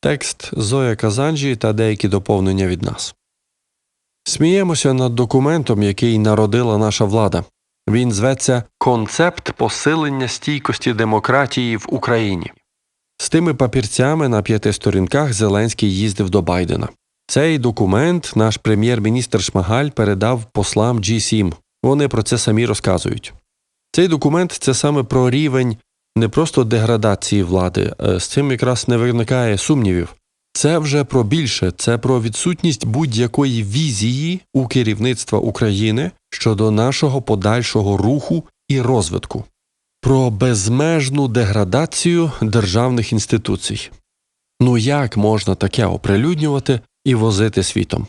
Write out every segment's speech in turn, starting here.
Текст Зоя Казанжі та деякі доповнення від нас. Сміємося над документом, який народила наша влада. Він зветься Концепт посилення стійкості демократії в Україні. З тими папірцями на п'яти сторінках Зеленський їздив до Байдена. Цей документ наш прем'єр-міністр Шмагаль передав послам G7. Вони про це самі розказують. Цей документ це саме про рівень не просто деградації влади, е, з цим якраз не виникає сумнівів. Це вже про більше, це про відсутність будь-якої візії у керівництва України щодо нашого подальшого руху і розвитку, про безмежну деградацію державних інституцій. Ну як можна таке оприлюднювати і возити світом?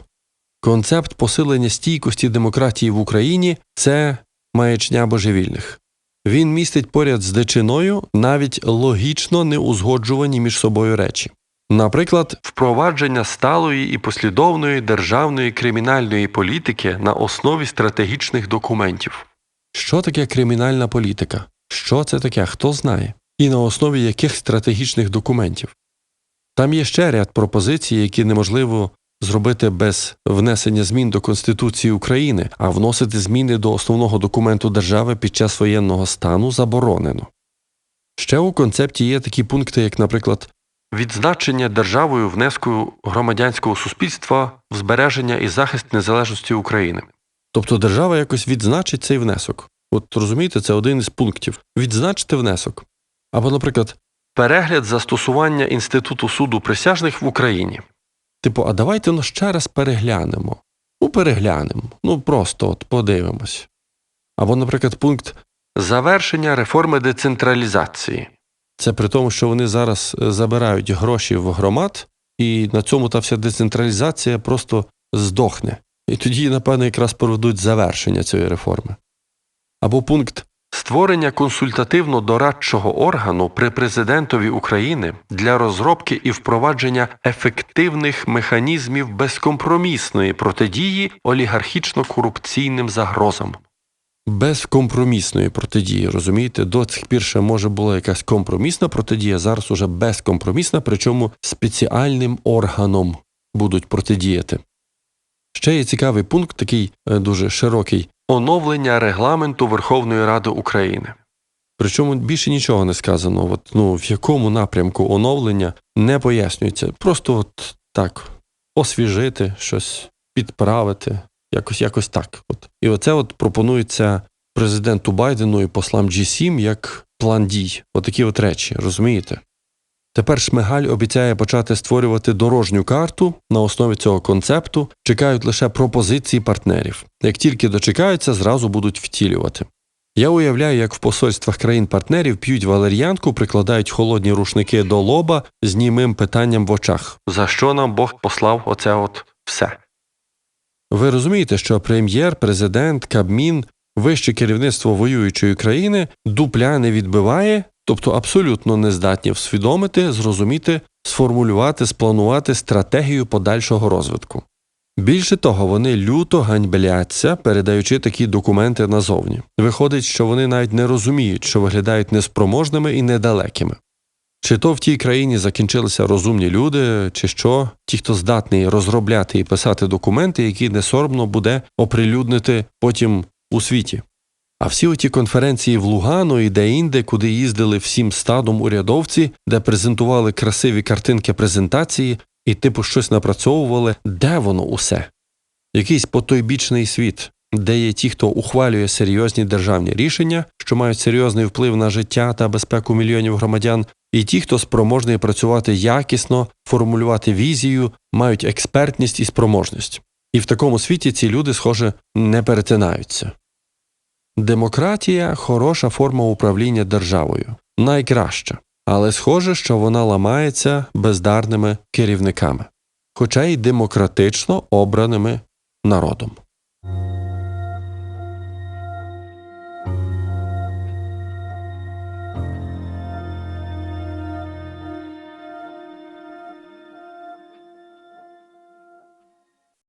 Концепт посилення стійкості демократії в Україні це маячня божевільних. Він містить поряд з дичиною навіть логічно неузгоджувані між собою речі. Наприклад, впровадження сталої і послідовної державної кримінальної політики на основі стратегічних документів. Що таке кримінальна політика? Що це таке? Хто знає? І на основі яких стратегічних документів? Там є ще ряд пропозицій, які неможливо зробити без внесення змін до Конституції України, а вносити зміни до основного документу держави під час воєнного стану заборонено. Ще у концепті є такі пункти, як, наприклад, відзначення державою внеску громадянського суспільства в збереження і захист незалежності України. Тобто держава якось відзначить цей внесок. От розумієте, це один із пунктів відзначити внесок. Або, наприклад, перегляд застосування інституту суду присяжних в Україні. Типу, а давайте ну ще раз переглянемо. Ну, переглянемо. Ну просто от подивимось. Або, наприклад, пункт завершення реформи децентралізації. Це при тому, що вони зараз е, забирають гроші в громад, і на цьому та вся децентралізація просто здохне. І тоді, напевно, якраз проведуть завершення цієї реформи. Або пункт створення консультативно-дорадчого органу при президентові України для розробки і впровадження ефективних механізмів безкомпромісної протидії олігархічно-корупційним загрозам. Безкомпромісної протидії, розумієте, до цих пір ще може була якась компромісна протидія, зараз уже безкомпромісна, причому спеціальним органом будуть протидіяти. Ще є цікавий пункт, такий е, дуже широкий оновлення регламенту Верховної Ради України. Причому більше нічого не сказано. От, ну, в якому напрямку оновлення не пояснюється. Просто от так освіжити щось, підправити, якось якось так. От. І оце от пропонується президенту Байдену і послам G7 як план дій. Отакі от речі, розумієте? Тепер Шмигаль обіцяє почати створювати дорожню карту на основі цього концепту, чекають лише пропозиції партнерів. Як тільки дочекаються, зразу будуть втілювати. Я уявляю, як в посольствах країн-партнерів п'ють валер'янку, прикладають холодні рушники до лоба з німим питанням в очах. За що нам Бог послав оце от все? Ви розумієте, що прем'єр, президент, Кабмін, вище керівництво воюючої країни дупля не відбиває, тобто абсолютно не здатні всвідомити, зрозуміти, сформулювати, спланувати стратегію подальшого розвитку. Більше того, вони люто ганьбляться, передаючи такі документи назовні. Виходить, що вони навіть не розуміють, що виглядають неспроможними і недалекими. Чи то в тій країні закінчилися розумні люди, чи що, ті, хто здатний розробляти і писати документи, які не соромно буде оприлюднити потім у світі. А всі оті конференції в Лугану і де-інде, куди їздили всім стадом урядовці, де презентували красиві картинки презентації і типу щось напрацьовували, де воно усе? Якийсь потойбічний світ, де є ті, хто ухвалює серйозні державні рішення, що мають серйозний вплив на життя та безпеку мільйонів громадян, і ті, хто спроможний працювати якісно, формулювати візію, мають експертність і спроможність. І в такому світі ці люди, схоже, не перетинаються. Демократія хороша форма управління державою, найкраща, але схоже, що вона ламається бездарними керівниками, хоча й демократично обраними народом.